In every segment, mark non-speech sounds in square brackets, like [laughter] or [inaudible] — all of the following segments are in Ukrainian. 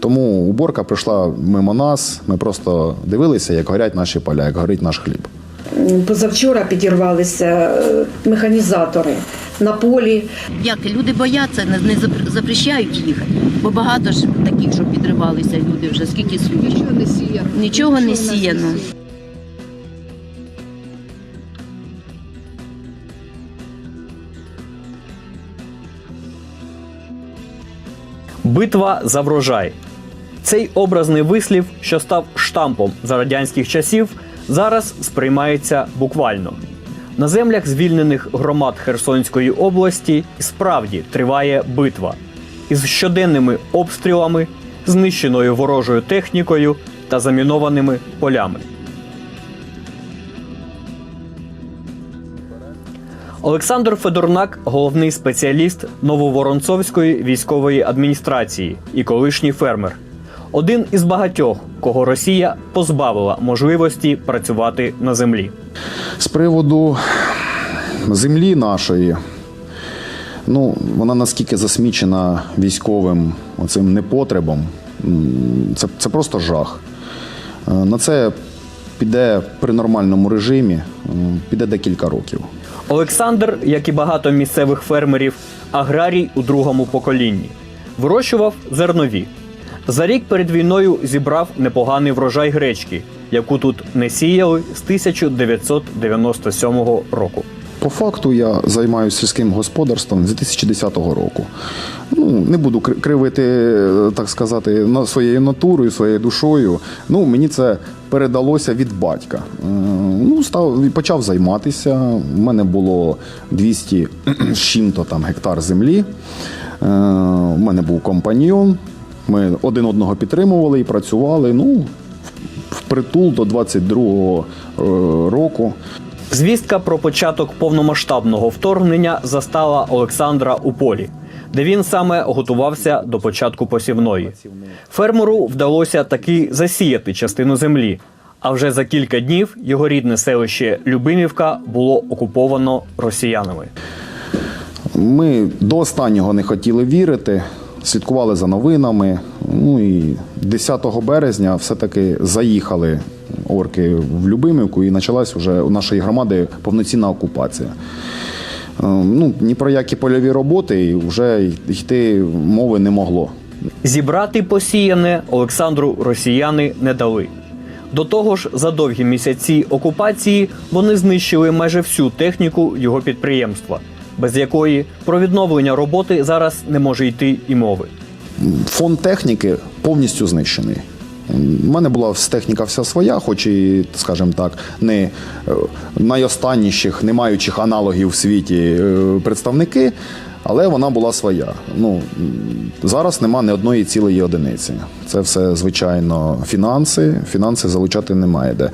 Тому уборка прийшла мимо нас. Ми просто дивилися, як горять наші поля, як горить наш хліб. Позавчора підірвалися е, механізатори на полі. Як люди бояться, не, не запр- запрещають їхати. Бо багато ж таких, що підривалися люди вже скільки слів. Нічого не сіяно. Нічого не сіяно. Битва за врожай. Цей образний вислів, що став штампом за радянських часів, зараз сприймається буквально. На землях звільнених громад Херсонської області справді триває битва із щоденними обстрілами, знищеною ворожою технікою та замінованими полями. Олександр Федорнак головний спеціаліст Нововоронцовської військової адміністрації і колишній фермер. Один із багатьох, кого Росія позбавила можливості працювати на землі. З приводу землі нашої, ну, вона наскільки засмічена військовим оцим непотребом, це, це просто жах. Е, На це піде при нормальному режимі, піде декілька років. Олександр, як і багато місцевих фермерів, аграрій у другому поколінні, вирощував зернові. За рік перед війною зібрав непоганий врожай гречки, яку тут не сіяли з 1997 року. По факту я займаюся сільським господарством з 2010 року. Ну, не буду кри- кривити, е, так сказати, своєю натурою, своєю душою. Ну, мені це передалося від батька. Ну, став, почав займатися. У мене було 200 з чим-то там гектар землі. Е, У мене був компаньйон. Ми один одного підтримували і працювали. Ну, впритул до 22-го е, року. Звістка про початок повномасштабного вторгнення застала Олександра у полі, де він саме готувався до початку посівної. Фермеру вдалося таки засіяти частину землі. А вже за кілька днів його рідне селище Любимівка було окуповано росіянами. Ми до останнього не хотіли вірити, слідкували за новинами. Ну і 10 березня все-таки заїхали орки в Любимівку і почалась вже у нашої громади повноцінна окупація. Е, Ну, ні про які польові роботи вже йти мови не могло. Зібрати посіяне Олександру росіяни не дали. До того ж, за довгі місяці окупації вони знищили майже всю техніку його підприємства, без якої про відновлення роботи зараз не може йти і мови. Фонд техніки повністю знищений. У мене була техніка вся своя, хоч і, скажімо так, не е, найостанніших, не маючих аналогів в світі е, представники, але вона була своя. Ну, зараз нема ні одної цілої одиниці. Це все, звичайно, фінанси. Фінанси залучати немає де.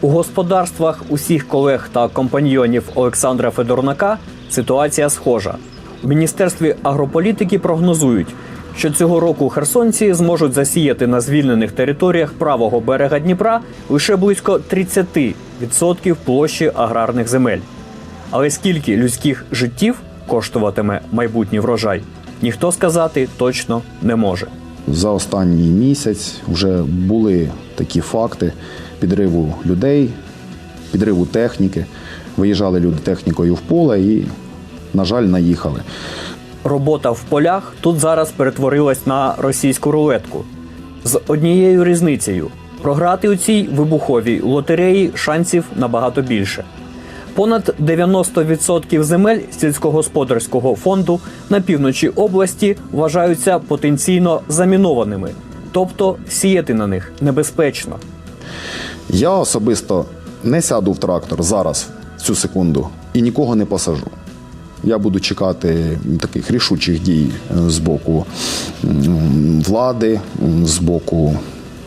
У господарствах усіх колег та компаньйонів Олександра Федорнака ситуація схожа. У міністерстві агрополітики прогнозують, що цього року херсонці зможуть засіяти на звільнених територіях правого берега Дніпра лише близько 30% площі аграрних земель. Але скільки людських життів коштуватиме майбутній врожай, ніхто сказати точно не може. За останній місяць вже були такі факти підриву людей, підриву техніки. Виїжджали люди технікою в поле і, на жаль, наїхали. Робота в полях тут зараз перетворилась на російську рулетку з однією різницею: програти у цій вибуховій лотереї шансів набагато більше. Понад 90% земель сільськогосподарського фонду на півночі області вважаються потенційно замінованими, тобто сіяти на них небезпечно. Я особисто не сяду в трактор зараз, цю секунду, і нікого не посажу. Я буду чекати таких рішучих дій е, з боку влади, з боку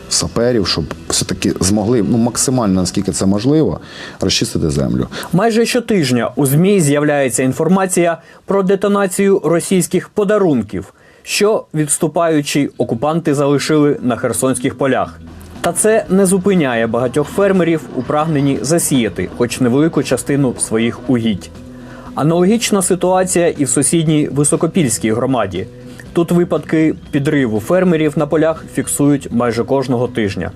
саперів, щоб все-таки змогли ну, максимально, наскільки це можливо, розчистити землю. Майже щотижня у ЗМІ з'являється інформація про детонацію російських подарунків, що відступаючи окупанти залишили на херсонських полях. Та це не зупиняє багатьох фермерів у прагненні засіяти, хоч невелику частину своїх угідь. Аналогічна ситуація і в сусідній високопільській громаді, Тут випадки підриву фермерів на полях фіксують майже кожного тижня.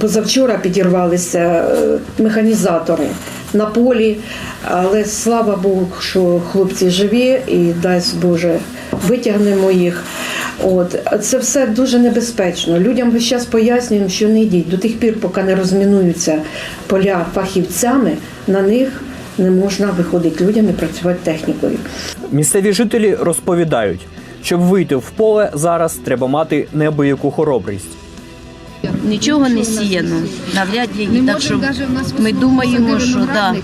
Позавчора підірвалися е, механізатори на полі, але слава Богу, що хлопці живі і дасть Боже, витягнемо їх. От це все дуже небезпечно. Людям весь час пояснюємо, що не йдіть до тих пір, поки не розмінуються поля фахівцями, на них не можна виходити людям і працювати технікою. Місцеві жителі розповідають, щоб вийти в поле зараз треба мати неабияку хоробрість. Нічого не сіяно, навряд ли. Так що нас ми думаємо, що да.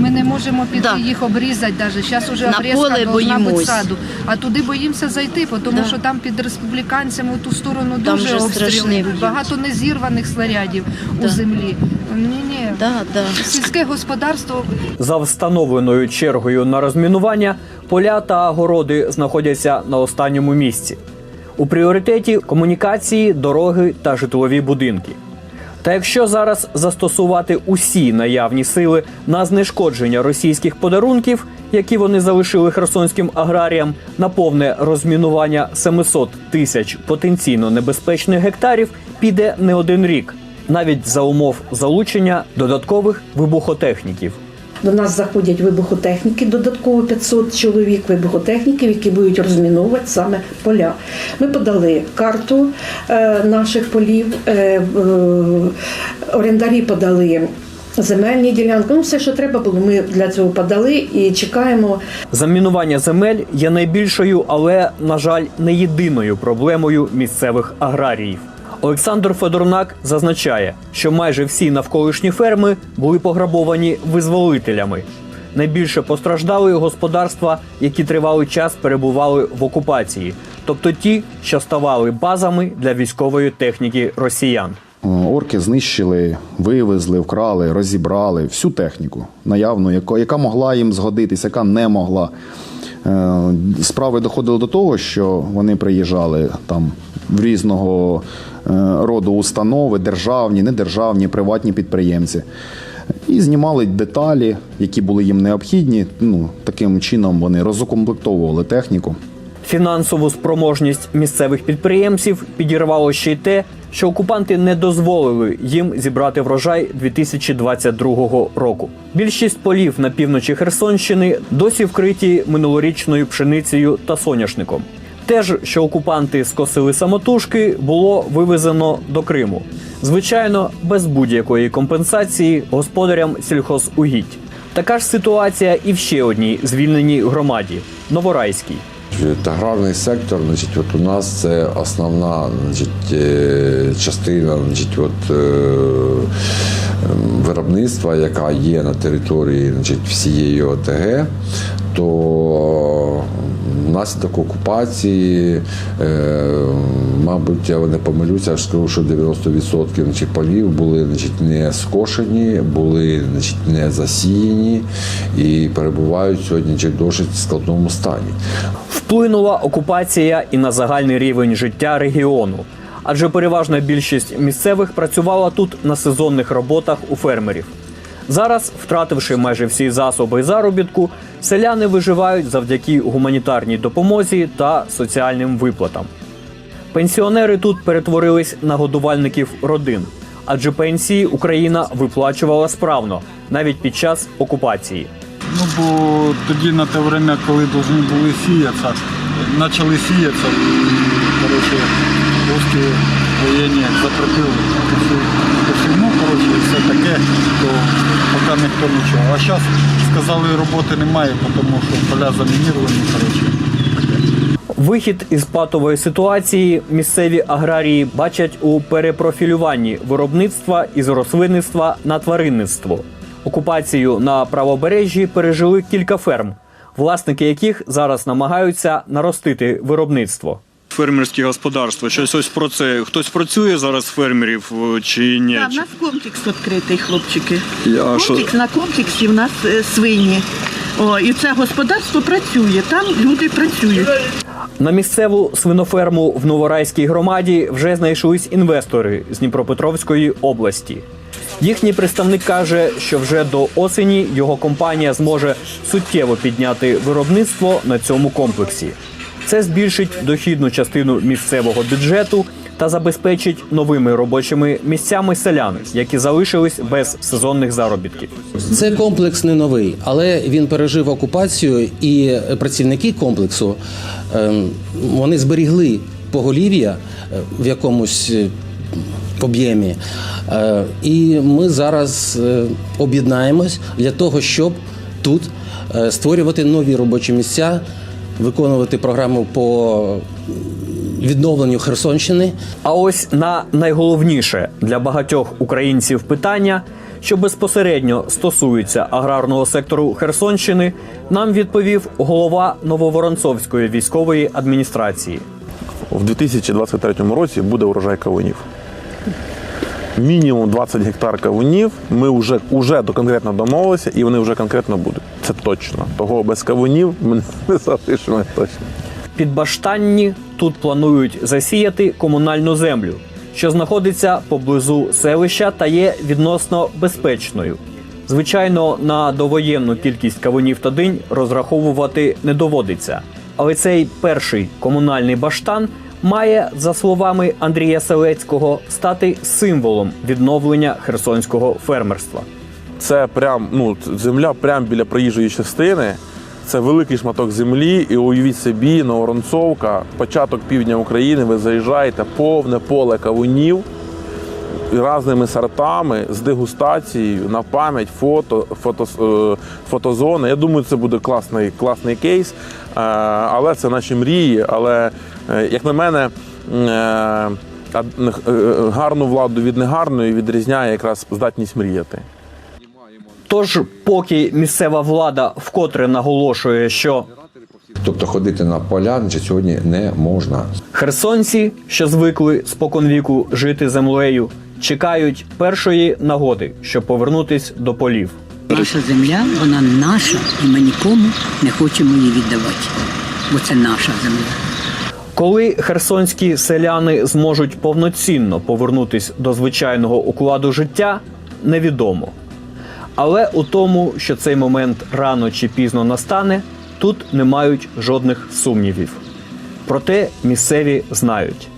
Ми не можемо піти Да. їх обрізати навіть. Зараз уже На обрізка поле бути саду. А туди боїмося зайти, тому Да. що там під республіканцями у ту сторону Там дуже обстріли. Багато незірваних снарядів Да. у землі. Ні, ні. Да, да. Сільське господарство За встановленою чергою на розмінування поля та городи знаходяться на останньому місці. У пріоритеті комунікації, дороги та житлові будинки. Та якщо зараз застосувати усі наявні сили на знешкодження російських подарунків, які вони залишили херсонським аграріям, на повне розмінування 700 тисяч потенційно небезпечних гектарів, піде не один рік, навіть за умов залучення додаткових вибухотехніків. До нас заходять вибухотехніки, додатково 500 чоловік вибухотехніків, які будуть розміновувати саме поля. Ми подали карту е, наших полів, е, орендарі подали земельні ділянки. Ну, все, що треба було, ми для цього подали і чекаємо Замінування земель є найбільшою, але, на жаль, не єдиною проблемою місцевих аграріїв. Олександр Федорнак зазначає, що майже всі навколишні ферми були пограбовані визволителями. Найбільше постраждали господарства, які тривалий час перебували в окупації, тобто ті, що ставали базами для військової техніки росіян. Орки знищили, вивезли, вкрали, розібрали всю техніку наявну, яка могла їм згодитись, яка не могла. Е, Справи доходили до того, що вони приїжджали там в різного роду установи, державні, недержавні, приватні підприємці. І знімали деталі, які були їм необхідні. Ну, таким чином вони розукомплектовували техніку. Фінансову спроможність місцевих підприємців підірвало ще й те, що окупанти не дозволили їм зібрати врожай 2022 року. Більшість полів на півночі Херсонщини досі вкриті минулорічною пшеницею та соняшником. Те що окупанти скосили самотужки, було вивезено до Криму. Звичайно, без будь-якої компенсації господарям сільхозугідь. Така ж ситуація і в ще одній звільненій громаді Новорайській. Аграрний сектор, значить, от у нас це основна значить, е, частина значить, от, е, виробництва, яка є на території значить, всієї ОТГ, то внаслідок окупації, е, мабуть, я не помилюся, аж скажу, що 90% значить, полів були значить, не скошені, були значить, не засіяні і перебувають сьогодні в досить складному стані. Вплинула окупація і на загальний рівень життя регіону, адже переважна більшість місцевих працювала тут на сезонних роботах у фермерів. Зараз, втративши майже всі засоби заробітку, селяни виживають завдяки гуманітарній допомозі та соціальним виплатам. Пенсіонери тут перетворились на годувальників родин, адже пенсії Україна виплачувала справно навіть під час окупації. Ну, бо тоді на те время, коли повинні були сіятися, почали сіятися, русські воєнні запретили посівну, коротше, і все таке, то поки ніхто нічого. А зараз сказали, роботи немає, тому що поля замініровані, коротше. Вихід із патової ситуації місцеві аграрії бачать у перепрофілюванні виробництва із рослинництва на тваринництво. Окупацію на правобережжі пережили кілька ферм, власники яких зараз намагаються наростити виробництво. Фермерські господарства. Щось ось про це. Хтось працює зараз фермерів е, чи ні? Так, у нас комплекс відкритий, хлопчики. Що? Комплекс на комплексі в нас е, свині. О, і це господарство працює, там люди працюють. На місцеву свиноферму в Новорайській громаді вже знайшлись інвестори з Дніпропетровської області. Їхній представник каже, що вже до осені його компанія зможе суттєво підняти виробництво на цьому комплексі. Це збільшить дохідну частину місцевого бюджету та забезпечить новими робочими місцями селян, які залишились без сезонних заробітків. Це комплекс не новий, але він пережив окупацію, і працівники комплексу ем, вони зберігли поголів'я е, в якомусь е, об'ємі. Е, І ми зараз об'єднаємось для того, щоб тут створювати нові робочі місця, виконувати програму по відновленню Херсонщини. А ось на найголовніше для багатьох українців питання, що безпосередньо стосується аграрного сектору Херсонщини, нам відповів голова Нововоронцовської військової адміністрації. В 2023 році буде урожай кавунів. Мінімум 20 гектар кавунів. Ми вже, вже до конкретно домовилися, і вони вже конкретно будуть. Це точно. Того без кавунів ми [laughs] не залишимо точно. Під Баштанні тут планують засіяти комунальну землю, що знаходиться поблизу селища та є відносно безпечною. Звичайно, на довоєнну кількість кавунів та динь розраховувати не доводиться. Але цей перший комунальний баштан має, за словами Андрія Селецького, стати символом відновлення херсонського фермерства. Це прям ну земля прямо біля проїжджої частини. Це великий шматок землі, і уявіть собі, Новоронцовка, початок півдня України. Ви заїжджаєте повне поле кавунів різними сортами з дегустацією на пам'ять, фото, фото, е, фотозони. Я думаю, це буде класний, класний кейс. Е, Але це наші мрії. Але, е, як на мене, гарну владу від негарної відрізняє якраз здатність мріяти. Тож, поки місцева влада вкотре наголошує, що Тобто ходити на поля значить, сьогодні не можна. Херсонці, що звикли споконвіку жити землею, чекають першої нагоди, щоб повернутись до полів. Наша земля, вона наша, і ми нікому не хочемо її віддавати, бо це наша земля. Коли херсонські селяни зможуть повноцінно повернутись до звичайного укладу життя, невідомо. Але у тому, що цей момент рано чи пізно настане, тут не мають жодних сумнівів. Проте місцеві знають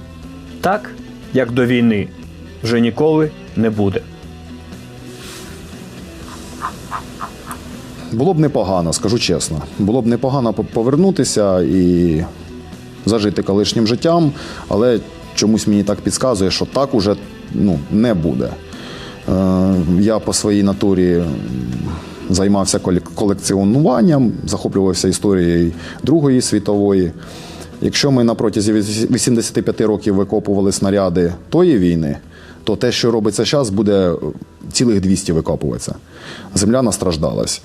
так, як до війни, вже ніколи не буде. Було б непогано, скажу чесно. Було б непогано по- повернутися і зажити колишнім життям, але чомусь мені так підказує, що так уже ну, не буде. Е, Я по своїй натурі займався колек- колекціонуванням, захоплювався історією Другої світової. Якщо ми на протязі 85 років викопували снаряди тої війни, то те, що робиться зараз, буде цілих 200 викопуватися. Земля настраждалась.